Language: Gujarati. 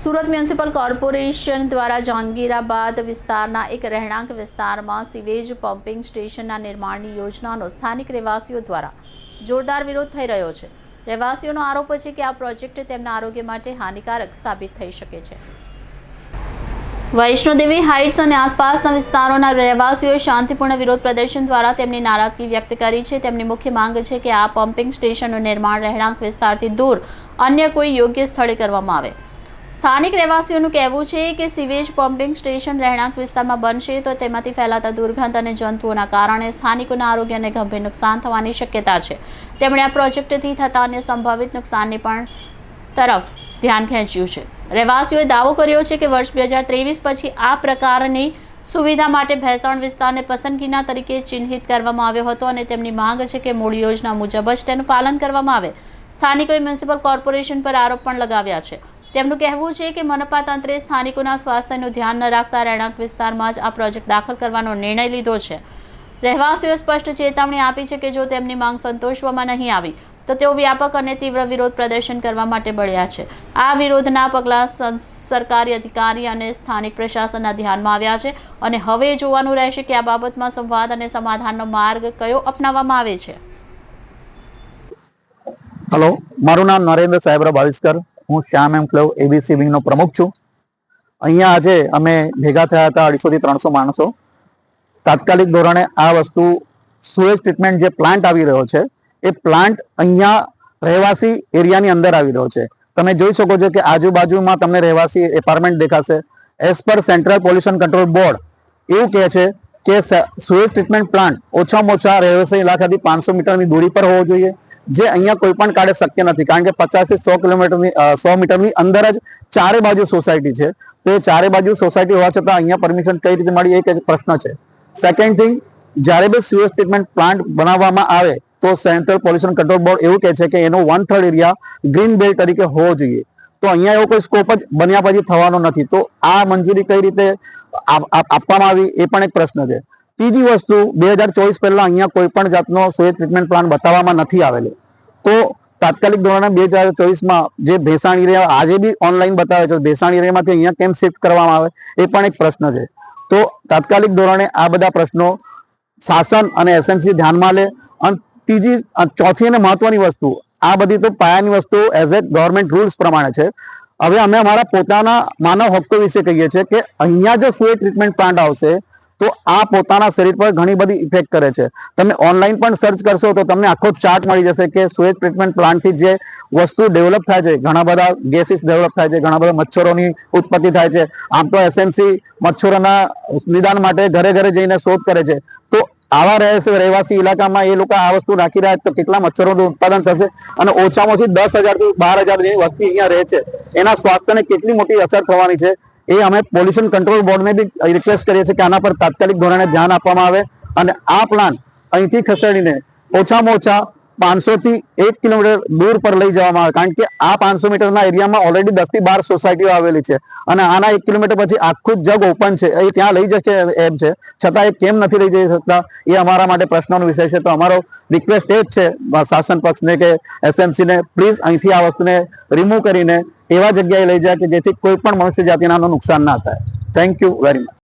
સુરત મ્યુનિસિપલ કોર્પોરેશન દ્વારા જહાંગીરાબાદ વિસ્તારના એક રહેણાંક વિસ્તારમાં સિવેજ પમ્પિંગ સ્ટેશનના નિર્માણની યોજનાનો સ્થાનિક રહેવાસીઓ દ્વારા જોરદાર વિરોધ થઈ રહ્યો છે. રહેવાસીઓનો આરોપ છે કે આ પ્રોજેક્ટ તેમના આરોગ્ય માટે હાનિકારક સાબિત થઈ શકે છે. વૈષ્ણોદેવી હાઇટ્સ અને આસપાસના વિસ્તારોના રહેવાસીઓએ શાંતિપૂર્ણ વિરોધ પ્રદર્શન દ્વારા તેમની નારાજગી વ્યક્ત કરી છે. તેમની મુખ્ય માંગ છે કે આ પમ્પિંગ સ્ટેશનનું નિર્માણ રહેણાંક વિસ્તારથી દૂર અન્ય કોઈ યોગ્ય સ્થળે કરવામાં આવે. સ્થાનિક રહેવાસીઓનું કહેવું છે કે સિવેજ પમ્પિંગ સ્ટેશન રહેણાંક વિસ્તારમાં બનશે તો તેમાંથી ફેલાતા દુર્ગંધ અને જંતુઓના કારણે સ્થાનિકોના આરોગ્યને ગંભીર નુકસાન થવાની શક્યતા છે. તેમણે આ પ્રોજેક્ટથી થતા અન્ય સંભવિત નુકસાનની પણ તરફ ધ્યાન ખેંચ્યું છે. રહેવાસીઓએ દાવો કર્યો છે કે વર્ષ બે હજાર ત્રેવીસ પછી આ પ્રકારની સુવિધા માટે ભેસાણ વિસ્તારને પસંદગીના તરીકે ચિહ્નિત કરવામાં આવ્યો હતો અને તેમની માંગ છે કે મૂળ યોજના મુજબ જ તેનું પાલન કરવામાં આવે. સ્થાનિકોએ મ્યુનિસિપલ કોર્પોરેશન પર આરોપ પણ લગાવ્યા છે. તેમનું કહેવું છે કે મનપા તંત્રે સ્થાનિકોના સ્વાસ્થ્યનું ધ્યાન ન રાખતા રહેણાંક વિસ્તારમાં જ આ પ્રોજેક્ટ દાખલ કરવાનો નિર્ણય લીધો છે. રહેવાસીઓ સ્પષ્ટ ચેતવણી આપી છે કે જો તેમની માંગ સંતોષવામાં નહીં આવી, તો તેઓ વ્યાપક અને તીવ્ર વિરોધ પ્રદર્શન કરવા માટે બળ્યા છે. આ વિરોધના પગલાં સરકારી અધિકારી અને સ્થાનિક પ્રશાસનના ધ્યાનમાં આવ્યા છે અને હવે જોવાનું રહેશે કે આ બાબતમાં સંવાદ અને સમાધાનનો માર્ગ કયો અપનાવવામાં આવે છે. હલો મારું નામ નરેન્દ્ર સાહેબરા ભાવિસ્કર હું શ્યામ એમ ક્લબ એબીસી વિંગનો પ્રમુખ છું. અહીંયા આજે અમે ભેગા થયા હતા અઢીસોથી ત્રણસો માણસો. તાત્કાલિક ધોરણે આ વસ્તુ સુએજ ટ્રીટમેન્ટ જે પ્લાન્ટ આવી રહ્યો છે, એ પ્લાન્ટ અહીંયા રહેવાસી એરિયાની અંદર આવી રહ્યો છે. તમે જોઈ શકો છો કે આજુબાજુમાં તમને રહેવાસી એપાર્ટમેન્ટ દેખાશે. As per central pollution control board એવું કહે છે કે સુએજ ટ્રીટમેન્ટ પ્લાન્ટ ઓછામાં ઓછા રહેવાસી ઇલાકાથી પાંચસો મીટરની દૂરી પર હોવો જોઈએ. જે અહીંયા કોઈ પણ કાળે શક્ય નથી. કારણ કે પચાસથી સો કિલોમીટરની સો મીટરની અંદર જ ચારે બાજુ સોસાયટી છે. તો એ ચારે બાજુ સોસાયટી હોવા છતાં અહીંયા પરમિશન કઈ રીતે મળી એક પ્રશ્ન છે. સેકન્ડ થિંગ જ્યારે બી સુએજ ટ્રીટમેન્ટ પ્લાન્ટ બનાવવામાં આવે તો સેન્ટ્રલ પોલ્યુશન કંટ્રોલ બોર્ડ એવું કહે છે કે એનો one third area green belt તરીકે હોવો જોઈએ. તો અહીંયા એવો કોઈ સ્કોપ જ બન્યા પછી થવાનો નથી. તો આ મંજૂરી કઈ રીતે આપ- આપ- આપવામાં આવી એ પણ એક પ્રશ્ન છે. ત્રીજી વસ્તુ, બે હજાર ચોવીસ પહેલા અહીંયા કોઈ પણ જાતનો સુએજ ટ્રીટમેન્ટ પ્લાન બતાવવામાં નથી આવેલો. તો તાત્કાલિક ધોરણે બે હજાર ચોવીસમાં જે ભેસાણ એરિયા આજે બી ઓનલાઈન બતાવે છે, ભેસાણ એરિયામાંથી અહીંયા કેમ શિફ્ટ કરવામાં આવે, એ પણ એક પ્રશ્ન છે. તો તાત્કાલિક ધોરણે આ બધા પ્રશ્નો શાસન અને એસએમસી ધ્યાનમાં લે. અને ત્રીજી ચોથી અને મહત્વની વસ્તુ, આ બધી તો પાયાની વસ્તુ એઝ એ ગવર્મેન્ટ રૂલ્સ પ્રમાણે છે. હવે અમે અમારા પોતાના માનવ હક્કો વિશે કહીએ છીએ કે અહીંયા જો સુએ ટ્રીટમેન્ટ પ્લાન્ટ આવશે તો આ પોતાના શરીર પર ઘણી બધી ઇફેક્ટ કરે છે. તમે ઓનલાઈન પણ સર્ચ કરશો તો તમને આખો ચાર્ટ મળી જશે કે સુએજ ટ્રીટમેન્ટ પ્લાન્ટથી જે વસ્તુ ડેવલપ થાય છે, ઘણા બધા ગેસીસ ડેવલપ થાય છે, ઘણા બધા મચ્છરોની ઉત્પત્તિ થાય છે. આમ તો એસએમસી મચ્છરોના નિદાન માટે ઘરે ઘરે જઈને શોધ કરે છે. તો આવા રહેશે રહેવાસી ઇલાકામાં એ લોકો આ વસ્તુ રાખી રહ્યા તો કેટલા મચ્છરોનું ઉત્પાદન થશે? અને ઓછામાં ઓછી દસ હજારથી બાર હજાર જેવી વસ્તી અહીંયા રહે છે. એના સ્વાસ્થ્યને કેટલી મોટી અસર થવાની છે? એ અમે પોલ્યુશન કંટ્રોલ બોર્ડને બી રિક્વેસ્ટ કરીએ છીએ કે આના પર તાત્કાલિક ધોરણે ધ્યાન આપવામાં આવે અને આ પ્લાન અહીંથી ખસેડીને ઓછામાં ઓછા પાંચસો થી એક કિલોમીટર દૂર પર લઈ જવામાં આવે. કારણ કે આ પાંચસો મીટરના એરિયામાં ઓલરેડી દસથી બાર સોસાયટીઓ આવેલી છે. અને આના એક કિલોમીટર પછી આખું જ જગ ઓપન છે. એ ત્યાં લઈ જશે એમ છે. છતાં એ કેમ નથી લઈ જઈ શકતા? એ અમારા માટે પ્રશ્નનો વિષય છે. તો અમારો રિક્વેસ્ટ એ જ છે શાસન પક્ષને કે એસએમસીને પ્લીઝ અહીંથી આ વસ્તુને રિમૂવ કરીને એવા જગ્યાએ લઈ જાય કે જેથી કોઈ પણ મનુષ્ય જાતિના નુકસાન ના થાય. Thank you very much